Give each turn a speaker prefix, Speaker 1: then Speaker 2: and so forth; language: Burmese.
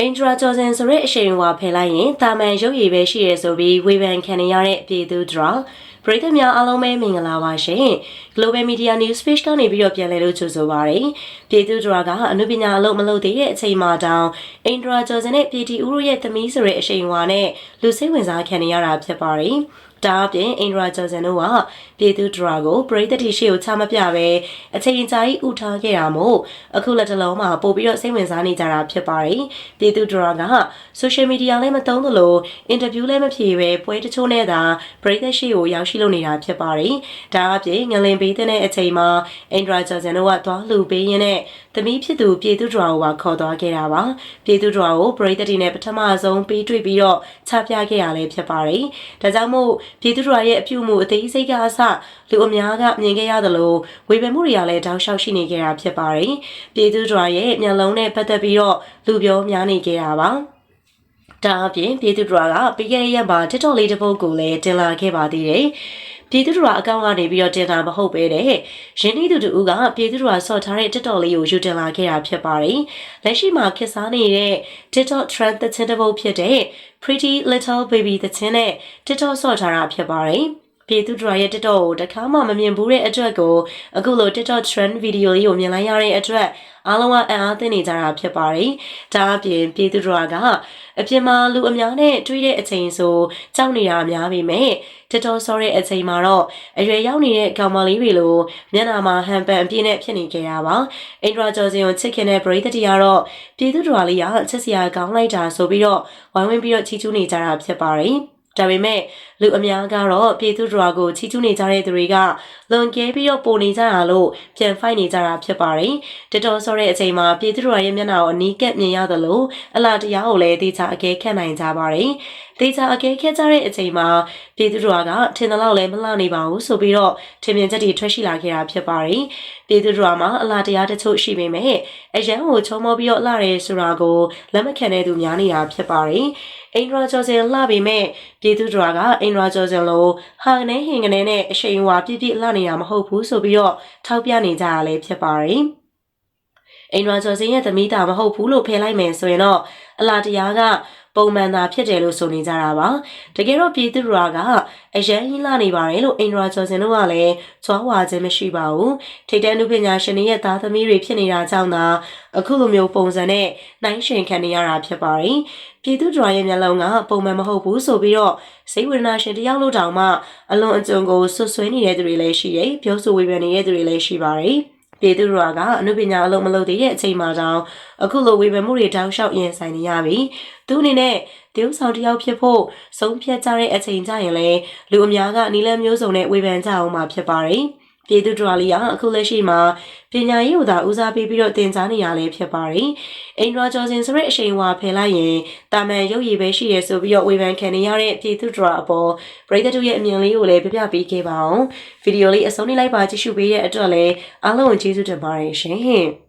Speaker 1: အင်ဒရာဂျော်ဆန်ဆိုတဲ့အရှိန်အဝါဖယ်လိုက်ရင်တာမန်ရုပ်ရည်ပဲရှိရဆိုပြီးဝေဖန်ခံနေရတဲ့ပြည်သူဒရာပရိသတ်များအားလုံးပဲမင်္ဂလာပါရှင် Global Media News Page ကနေပြီးတော့ပြန်လည်လို့ကြိုဆိုပါရစေပြည်သူဒရာကအမှုပညာအလုပ်မလုပ်သေးတဲ့အချိန်မှာတောင်အင်ဒရာဂျော်ဆန်နဲ့ပြည်တီဦးတို့ရဲ့သမီးဆိုတဲ့အရှိန်အဝါနဲ့လူစိတ်ဝင်စားခံနေရတာဖြစ်ပါတယ်ဒါအပြင်အင်ဒရာဂျော်ဆန်တို့ကပြည်သူဒရာကိုပရိသတ်တီရှိကိုချမပြပဲအချိန်ကြာကြီးဥထားခဲ့တာမို့အခုလက်တလုံးမှာပို့ပြီးတော့စိတ်ဝင်စားနေကြတာဖြစ်ပါတယ်။ပြည်သူဒရာက social media လည်းမသုံးသလို interview လည်းမဖြေပဲပွဲတချို့နဲ့သာပရိသတ်ရှိကိုရောက်ရှိလုပ်နေတာဖြစ်ပါတယ်။ဒါအပြင်ငလင်ပေးတဲ့အချိန်မှာအင်ဒရာဂျော်ဆန်တို့ကသွားလှူပေးရင်းနဲ့သမီးဖြစ်သူပြည်သူဒရာကိုပါခေါ်သွားခဲ့တာပါ။ပြည်သူဒရာကိုပရိသတ်တီနဲ့ပထမဆုံးပေးတွေ့ပြီးတော့ချပြခဲ့ရလဲဖြစ်ပါတယ်။ဒါကြောင့်မို့ပြည်သူတို့ရဲ့အပြုအမူအသေးစိတ်ကအစလူအများကမြင်ခဲ့ရသလိုဝေဖန်မှုတွေကလည်းတောက်လျှောက်ရှိနေကြတာဖြစ်ပါတယ်။ပြည်သူတို့ရဲ့မျက်လုံးနဲ့ပတ်သက်ပြီးတော့လူပြောများနေကြတာပါ။ ဒါအပြင်ပြည်သူတို့ကပြီးခဲ့တဲ့ရက်မှာ TikTok လေးတစ်ပုဒ်ကိုလည်းတင်လာခဲ့ပါသေးတယ်။ပြည်သူ့တော်အကောင့်ကနေပြီးတော့တင်တာမဟုတ်ပဲတဲ့ရင်းနှီးသူတူကပြည်သူ့တော်ဆော့ထားတဲ့ TikTok လေးကိုယူတင်လာခဲ့တာဖြစ်ပါတယ်။လက်ရှိမှာခေတ်စားနေတဲ့ TikTok trend သချင်းတစ်ပုဒ်ဖြစ်တဲ့ Pretty Little Baby သချင်းနဲ့ TikTok ဆော့ထားတာဖြစ်ပါတယ်။ ပြည်သူဒရာရဲ့ TikTok ကိုတခါမှမမြင်ဘူးတဲ့အတွက်ကိုအခုလို TikTok trend video လေးကိုမြင်လိုက်ရတဲ့အတွက်အားလုံးကအံ့အားသင့်နေကြတာဖြစ်ပါတယ်။ဒါအပြင်ပြည်သူဒရာကအပြင်မှာလူအများနဲ့တွေ့တဲ့အချိန်ဆိုကြောက်နေတာများပေမဲ့ TikTok ဆောတဲ့အချိန်မှာတော့အရွယ်ရောက်နေတဲ့ကောင်မလေးတွေလိုမျက်နှာမှာဟန်ပန်အပြည့်နဲ့ဖြစ်နေကြတာပါ။အင်ဒရာဂျော်စင်ကိုချစ်ခင်တဲ့ပရိသတ်တွေကတော့ပြည်သူဒရာလေးကချစ်စရာကောင်းလိုက်တာဆိုပြီးတော့ဝိုင်းဝန်းပြီးတော့ချီးကျူးနေကြတာဖြစ်ပါတယ်။ ဒါပေမဲ့လူအများကတော့ပြည်သူဒရာကိုချီးကျူးနေကြတဲ့သူတွေကလွန်ကဲပြီးတော့ပိုနေကြတာလို့ပြန်ဖိုက်နေကြတာဖြစ်ပါတယ်။တတော်ဆိုတဲ့အချိန်မှာပြည်သူဒရာရဲ့မျက်နှာကိုအနီးကပ်မြင်ရသလိုအလားတရားကိုလည်းတေချာအကဲခတ်နိုင်ကြပါတယ်။တေချာအကဲခတ်ကြတဲ့အချိန်မှာပြည်သူဒရာကထင်သလောက်လည်းမလှနေပါဘူးဆိုပြီးတော့ထင်မြင်ချက်တွေထွက်ရှိလာခဲ့တာဖြစ်ပါတယ်။ပြည်သူဒရာမှာအလားတရားတချို့ရှိပေမဲ့အရန်ကိုချုံမောပြီးတော့လှရဲဆိုတာကိုလက်မခံတဲ့သူများနေတာဖြစ်ပါတယ်။ အင်ဒရာကျော်စင်လှပေမဲ့ပြည်သူဒရာကအင်ဒရာကျော်စင်လိုဟာကနေဟင်ကနေနဲ့အရှိန်ဝါပြည့်ပြည့်လှနေတာမဟုတ်ဘူးဆိုပြီးတော့ထောက်ပြနေကြရလဲဖြစ်ပါတယ်။အင်ဒရာကျော်စင်ရဲ့သမီးသားမဟုတ်ဘူးလို့ဖယ်လိုက်မယ်ဆိုရင်တော့အလားတရားက ပုံမှန်သာဖြစ်တယ်လို့ဆိုနေကြတာပါတကယ်တော့ပြည်သူရာကအရန်ဟင်းလာနေပါတယ်လို့အင်ဒရာကျော်စင်တို့ကလည်းချွားဝါခြင်းမရှိပါဘူးထိတ်တန်းလူပညာရှင်တွေရဲ့သားသမီးတွေဖြစ်နေတာကြောင့်သာအခုလိုမျိုးပုံစံနဲ့နှိုင်းရှင်ခံနေရတာဖြစ်ပါတယ်ပြည်သူဒရာရဲ့မျက်လုံးကပုံမှန်မဟုတ်ဘူးဆိုပြီးတော့စိတ်ဝေဒနာရှင်တယောက်လို့တောင်မှအလွန်အကျွံကိုဆွဆွဲနေတဲ့သူတွေလည်းရှိတယ်ပြောဆိုဝေဖန်နေတဲ့သူတွေလည်းရှိပါတယ် ပြည်သူတို့ကအမှုပညာအလုံးမလုပ်သေးတဲ့အချိန်မှာတောင်အခုလိုဝေဖန်မှုတွေတောင်းလျှောက်ရင်ဆိုင်နေရပြီသူအနေနဲ့တရုတ်ဆောင်တယောက်ဖြစ်ဖို့ဆုံးဖြတ်ကြတဲ့အချိန်ကျရင်လည်းလူအများကနီလန်းမျိုးစုံနဲ့ဝေဖန်ကြအောင်မှာဖြစ်ပါတယ် ပြည်သူတော်လေးကအခုလက်ရှိမှာပညာရေးကိုသာဦးစားပေးပြီးတော့တင်ကြားနေရလဲဖြစ်ပါတယ်။အင်ဒရာဂျော်စင်ဆိုတဲ့အရှိန်ဝါဖယ်လိုက်ရင်တာမန်ရုပ်ရည်ပဲရှိရဆိုပြီးတော့ဝေဖန်ခံနေရတဲ့ပြည်သူတော်အပေါ်ပရိသတ်တို့ရဲ့အမြင်လေးကိုလည်းပြပြပေးခဲ့ပါအောင်။ဗီဒီယိုလေးအဆုံးနေလိုက်ပါကြည့်ရှုပေးတဲ့အတွက်လည်းအားလုံးကိုကျေးဇူးတင်ပါတယ်ရှင်။